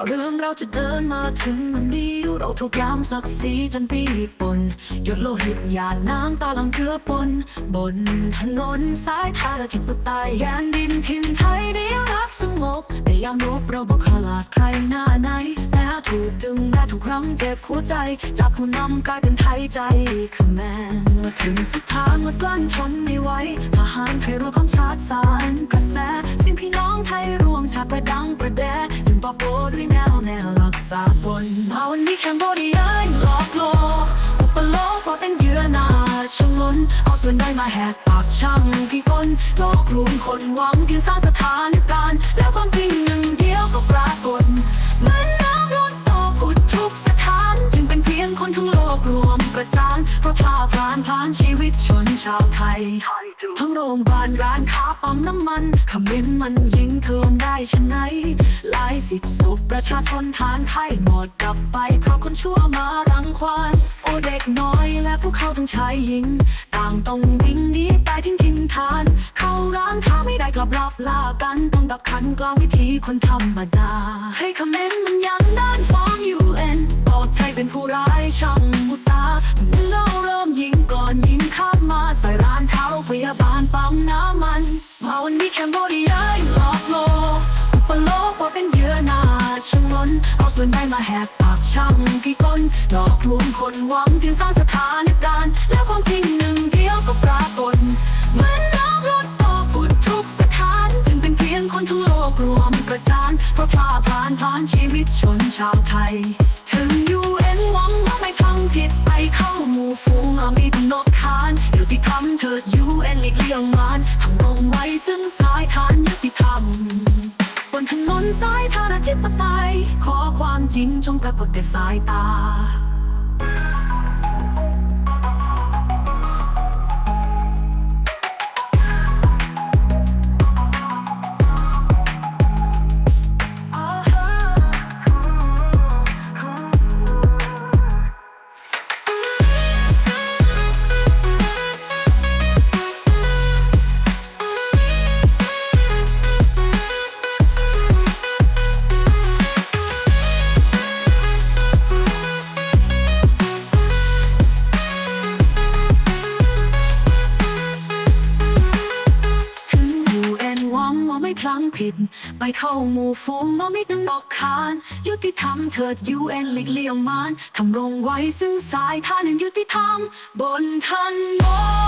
ว่าเรื่องเราจะเดินมาถึงมันนี้เราทุกยามศักดิ์ศรีจนปีปนหยดโลหิตหยาดน้ำตาหลังเจือปน บนถนนสายทางทิศปตายแดนดินทินไทยได้รักสงบแต่ยามรบเราบอกขลาดใครหน้าไหนแม้ถูกดึงได้ทุกครั้งเจ็บหัวใจ จากผู้นำกลายเป็นไทยใจขแมนมาถึงสุดทางเมื่อกลั้นทนไม่ไหวทหารเคยรัวของชาติสารกระแสสิ้นพี่น้องไทยรวมชาติประดังประแด จึงตอโต้ด้วยแนวแนวรักษาบนมาวันนี้แค่โบดีเอ้ยหลอกโลกอุปโลกว่าเป็นเยื่อนาชงลนเอาส่วนได้มาแหกปากช่างกี่คนหลกลวงคนหวังเพียงสร้างสถานการณ์แล้วความจริงหนึ่งเดียวก็ปรากฏเหมือนน้ำล้นต่อผุดทุกสถานจึงเป็นเพียงคนทั้งโลกรวมประจานเพราะพลาพลานพลานชีวิตชนชาวไทยทั้งโรงพยาบาลร้านค้าปั๊มน้ำมันขมิ้นมันยิงเทิมได้ชะไหนหลาย สิบศพประชาชนทานไทยหมดกลับไป เพราะคนชั่วมารังควานโอเด็กน้อยและพวกเขาทั้งชายหญิง ต่างต้องวิ่งหนีตายทิ้งทินทาน เข้าร้านค้าไม่ได้กลับรับลากันต้องดับขันกลางวิธีคนธรรมดา ให้คำเมนต์มันยังด้านฟ้อง UN บอกไทยเป็นผู้ร้ายช่างมุสาเมื่อเราเริ่มยิงก่อนยิงข้ามมาใส่ร้านเขาพยาบาลปั๊มน้ำมันมาวันนี้แคมโบเดียหลอกโลกปโลกว่าเป็น ล้น เอาส่วนได้มาแหกปากช่างกี่คนหลอกลวงคนหวังเพียงสร้างสถานการณ์แล้วความจริงหนึ่งเดียวก็ปรากฏเหมือนน้ำลดต่อผุดทุกสถาน จึงเป็นเพียงคนทั้งโลกรวมประจานเพราะพลาดพลานผ่านชีวิตชนชาวไทย ถึง UN หวังว่าไม่ทำผิดไปเข้าหมู่ฝูงอามีกำหนดคานอยุติธรรมเถิด UN หลีกเลี่ยงมารทำรงไว้ซึ่ง ธิปไตย ขอความจริงจงปรากฏแก่สายตา พลั้งผิด ไปเข้าหมู่ฝูงมามิดนอกคาน ยุติธรรมเถิด UN หลีกเลี่ยงมานทำรงไว้ซึ่งสายทานแห่งยุติธรรม บนทันบน